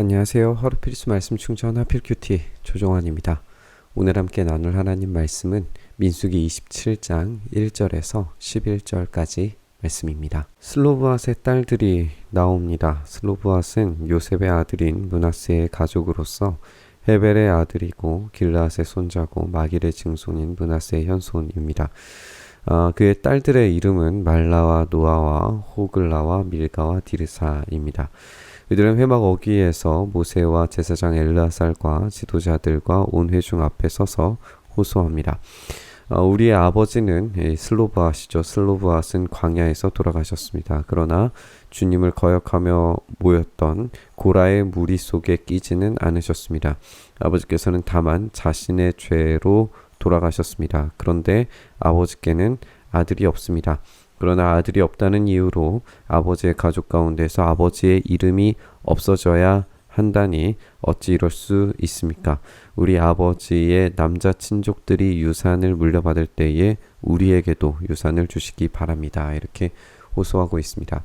안녕하세요. 허르필스 말씀 충전 하필 큐티 조종환입니다. 오늘 함께 나눌 하나님 말씀은 민수기 27장 1절에서 11절까지 말씀입니다. 슬로브앗의 딸들이 나옵니다. 슬로브앗은 요셉의 아들인 문하세의 가족으로서 헤벨의 아들이고 길라앗의 손자고 마길의 증손인 문하세의 현손입니다. 어, 그의 딸들의 이름은 말라와 노아와 호글라와 밀가와 디르사입니다. 이들은 회막 어귀에서 모세와 제사장 엘라살과 지도자들과 온 회중 앞에 서서 호소합니다. 어, 우리의 아버지는 슬로브아시죠. 슬로브아스는 광야에서 돌아가셨습니다. 그러나 주님을 거역하며 모였던 고라의 무리 속에 끼지는 않으셨습니다. 아버지께서는 다만 자신의 죄로 돌아가셨습니다. 그런데 아버지께는 아들이 없습니다. 그러나 아들이 없다는 이유로 아버지의 가족 가운데서 아버지의 이름이 없어져야 한다니 어찌 이럴 수 있습니까? 우리 아버지의 남자 친족들이 유산을 물려받을 때에 우리에게도 유산을 주시기 바랍니다. 이렇게 호소하고 있습니다.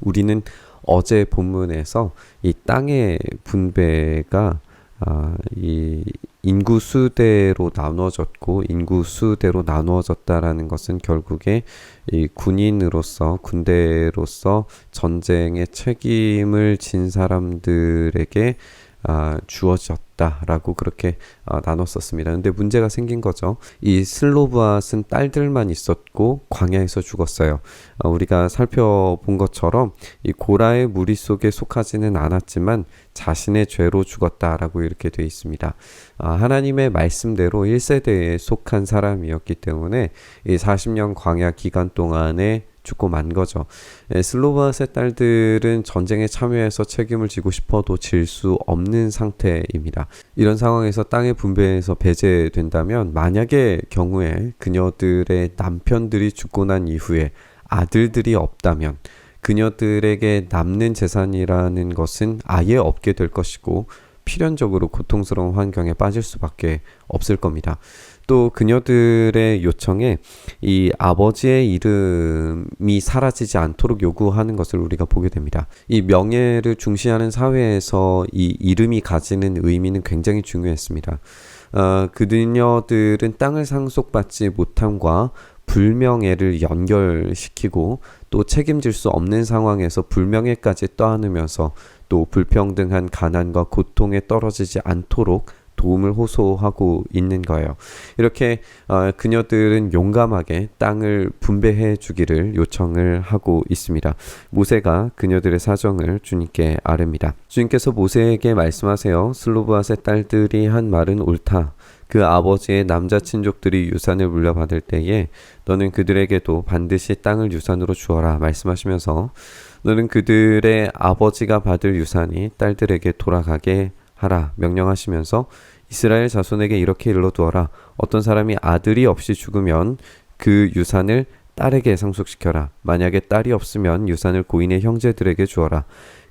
우리는 어제 본문에서 이 땅의 분배가 아, 이 인구 수대로 나누어졌고 인구 수대로 나누어졌다라는 것은 결국에 이 군인으로서 군대로서 전쟁의 책임을 진 사람들에게 아, 주어졌다 라고 그렇게 아, 나눴었습니다. 근데 문제가 생긴 거죠. 이 슬로브앗은 딸들만 있었고 광야에서 죽었어요. 아, 우리가 살펴본 것처럼 이 고라의 무리 속에 속하지는 않았지만 자신의 죄로 죽었다라고 이렇게 되어 있습니다. 아, 하나님의 말씀대로 1세대에 속한 사람이었기 때문에 이 40년 광야 기간 동안에 죽고 만 거죠. 예, 슬로바스의 딸들은 전쟁에 참여해서 책임을 지고 싶어도 질 수 없는 상태입니다. 이런 상황에서 땅의 분배에서 배제된다면 만약의 경우에 그녀들의 남편들이 죽고 난 이후에 아들들이 없다면 그녀들에게 남는 재산이라는 것은 아예 없게 될 것이고 필연적으로 고통스러운 환경에 빠질 수밖에 없을 겁니다. 또 그녀들의 요청에 이 아버지의 이름이 사라지지 않도록 요구하는 것을 우리가 보게 됩니다. 이 명예를 중시하는 사회에서 이 이름이 가지는 의미는 굉장히 중요했습니다. 어, 그녀들은 땅을 상속받지 못함과 불명예를 연결시키고 또 책임질 수 없는 상황에서 불명예까지 떠안으면서 또 불평등한 가난과 고통에 떨어지지 않도록 도움을 호소하고 있는 거예요. 이렇게 어, 그녀들은 용감하게 땅을 분배해 주기를 요청을 하고 있습니다. 모세가 그녀들의 사정을 주님께 아릅니다. 주님께서 모세에게 말씀하세요. 슬로브앗의 딸들이 한 말은 옳다. 그 아버지의 남자 친족들이 유산을 물려받을 때에 너는 그들에게도 반드시 땅을 유산으로 주어라 말씀하시면서 너는 그들의 아버지가 받을 유산이 딸들에게 돌아가게 하라 명령하시면서 이스라엘 자손에게 이렇게 일러두어라 어떤 사람이 아들이 없이 죽으면 그 유산을 딸에게 상속시켜라 만약에 딸이 없으면 유산을 고인의 형제들에게 주어라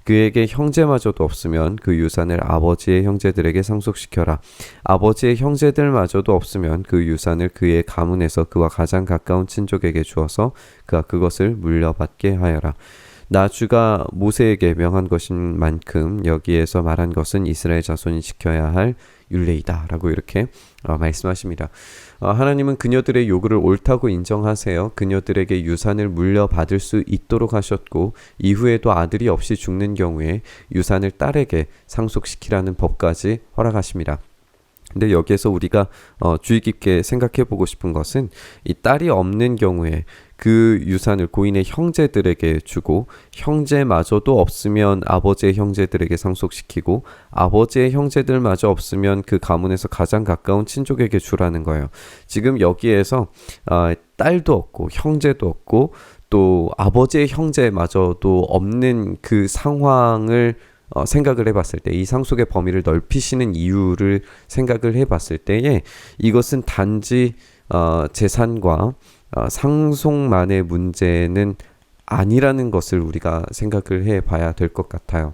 그에게 형제마저도 없으면 그 유산을 아버지의 형제들에게 상속시켜라. 아버지의 형제들마저도 없으면 그 유산을 그의 가문에서 그와 가장 가까운 친족에게 주어서 그가 그것을 물려받게 하여라. 나 주가 모세에게 명한 것인 만큼 여기에서 말한 것은 이스라엘 자손이 지켜야 할 율례이다라고 이렇게 어, 말씀하십니다. 어, 하나님은 그녀들의 요구를 옳다고 인정하세요. 그녀들에게 유산을 물려받을 수 있도록 하셨고 이후에도 아들이 없이 죽는 경우에 유산을 딸에게 상속시키라는 법까지 허락하십니다. 근데 여기에서 우리가 어, 주의 깊게 생각해 보고 싶은 것은 이 딸이 없는 경우에 그 유산을 고인의 형제들에게 주고 형제마저도 없으면 아버지의 형제들에게 상속시키고 아버지의 형제들마저 없으면 그 가문에서 가장 가까운 친족에게 주라는 거예요. 지금 여기에서 어, 딸도 없고 형제도 없고 또 아버지의 형제마저도 없는 그 상황을 어, 생각을 해봤을 때 이 상속의 범위를 넓히시는 이유를 생각을 해봤을 때에 이것은 단지 어, 재산과 어, 상속만의 문제는 아니라는 것을 우리가 생각을 해 봐야 될 것 같아요.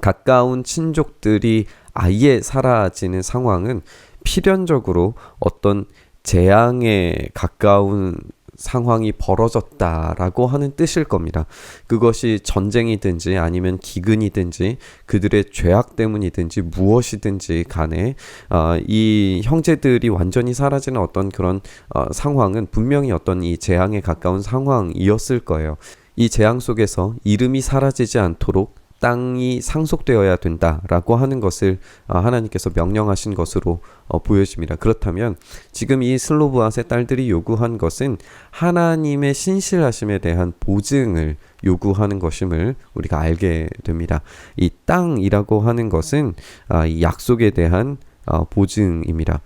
가까운 친족들이 아예 사라지는 상황은 필연적으로 어떤 재앙에 가까운 상황이 벌어졌다라고 하는 뜻일 겁니다. 그것이 전쟁이든지 아니면 기근이든지 그들의 죄악 때문이든지 무엇이든지 간에 어, 이 형제들이 완전히 사라지는 어떤 그런 어, 상황은 분명히 어떤 이 재앙에 가까운 상황이었을 거예요. 이 재앙 속에서 이름이 사라지지 않도록 땅이 상속되어야 된다라고 하는 것을 어, 하나님께서 명령하신 것으로 어, 보여집니다. 그렇다면 지금 이 슬로브아스의 딸들이 요구한 것은 하나님의 신실하심에 대한 보증을 요구하는 것임을 우리가 알게 됩니다. 이 땅이라고 하는 것은 아, 이 약속에 대한 어, 보증입니다.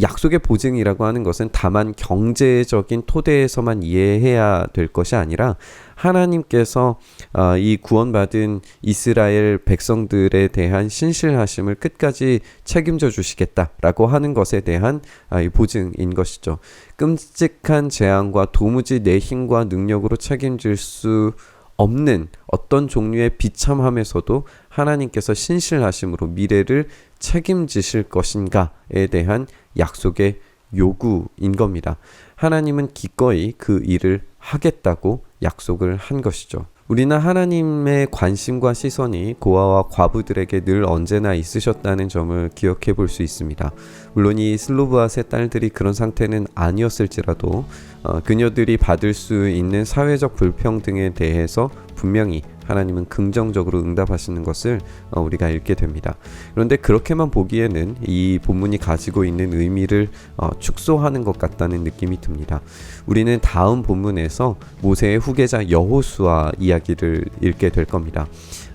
약속의 보증이라고 하는 것은 다만 경제적인 토대에서만 이해해야 될 것이 아니라 하나님께서 어, 이 구원받은 이스라엘 백성들에 대한 신실하심을 끝까지 책임져 주시겠다라고 하는 것에 대한 아, 이 보증인 것이죠. 끔찍한 재앙과 도무지 내 힘과 능력으로 책임질 수 없는 어떤 종류의 비참함에서도 하나님께서 신실하심으로 미래를 책임지실 것인가에 대한 약속의 요구인 겁니다. 하나님은 기꺼이 그 일을 하겠다고 약속을 한 것이죠. 우리는 하나님의 관심과 시선이 고아와 과부들에게 늘 언제나 있으셨다는 점을 기억해 볼 수 있습니다. 물론 이 슬로브아스의 딸들이 그런 상태는 아니었을지라도 어, 그녀들이 받을 수 있는 사회적 불평등에 대해서 분명히 하나님은 긍정적으로 응답하시는 것을 어, 우리가 읽게 됩니다. 그런데 그렇게만 보기에는 이 본문이 가지고 있는 의미를 어, 축소하는 것 같다는 느낌이 듭니다. 우리는 다음 본문에서 모세의 후계자 여호수아 이야기를 읽게 될 겁니다.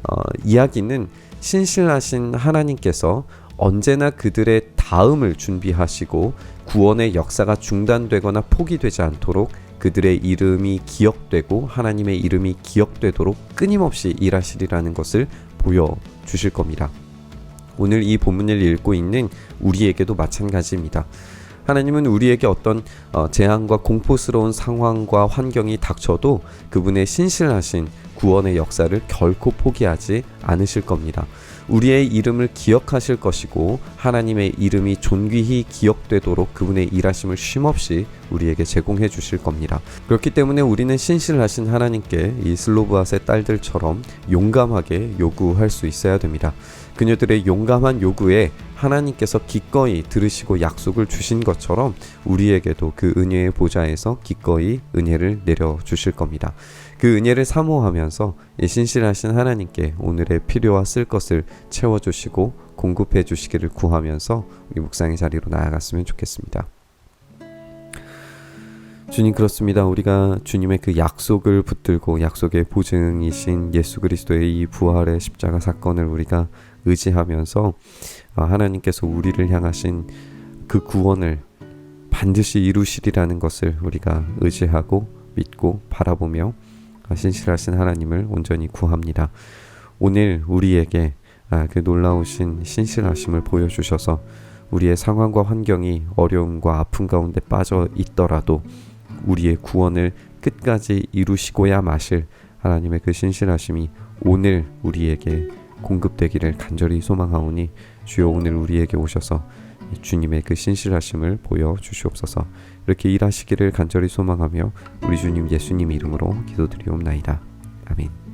어, 이야기는 신실하신 하나님께서 언제나 그들의 다음을 준비하시고 구원의 역사가 중단되거나 포기되지 않도록 그들의 이름이 기억되고 하나님의 이름이 기억되도록 끊임없이 일하시리라는 것을 보여주실 겁니다. 오늘 이 본문을 읽고 있는 우리에게도 마찬가지입니다. 하나님은 우리에게 어떤 어, 재앙과 공포스러운 상황과 환경이 닥쳐도 그분의 신실하신 구원의 역사를 결코 포기하지 않으실 겁니다. 우리의 이름을 기억하실 것이고 하나님의 이름이 존귀히 기억되도록 그분의 일하심을 쉼없이 우리에게 제공해 주실 겁니다. 그렇기 때문에 우리는 신실하신 하나님께 이 슬로브아스의 딸들처럼 용감하게 요구할 수 있어야 됩니다. 그녀들의 용감한 요구에 하나님께서 기꺼이 들으시고 약속을 주신 것처럼 우리에게도 그 은혜의 보좌에서 기꺼이 은혜를 내려 주실 겁니다. 그 은혜를 사모하면서 이 신실하신 하나님께 오늘의 필요와 쓸 것을 채워 주시고 공급해 주시기를 구하면서 우리 묵상의 자리로 나아갔으면 좋겠습니다. 주님 그렇습니다. 우리가 주님의 그 약속을 붙들고 약속의 보증이신 예수 그리스도의 이 부활의 십자가 사건을 우리가 의지하면서 아, 하나님께서 우리를 향하신 그 구원을 반드시 이루시리라는 것을 우리가 의지하고 믿고 바라보며 아, 신실하신 하나님을 온전히 구합니다. 오늘 우리에게 아, 그 놀라우신 신실하심을 보여주셔서 우리의 상황과 환경이 어려움과 아픔 가운데 빠져 있더라도 우리의 구원을 끝까지 이루시고야 마실 하나님의 그 신실하심이 오늘 우리에게 공급되기를 간절히 소망하오니 주여 오늘 우리에게 오셔서 주님의 그 신실하심을 보여 주시옵소서. 이렇게 일하시기를 간절히 소망하며 우리 주님 예수님 이름으로 기도드리옵나이다. 아멘.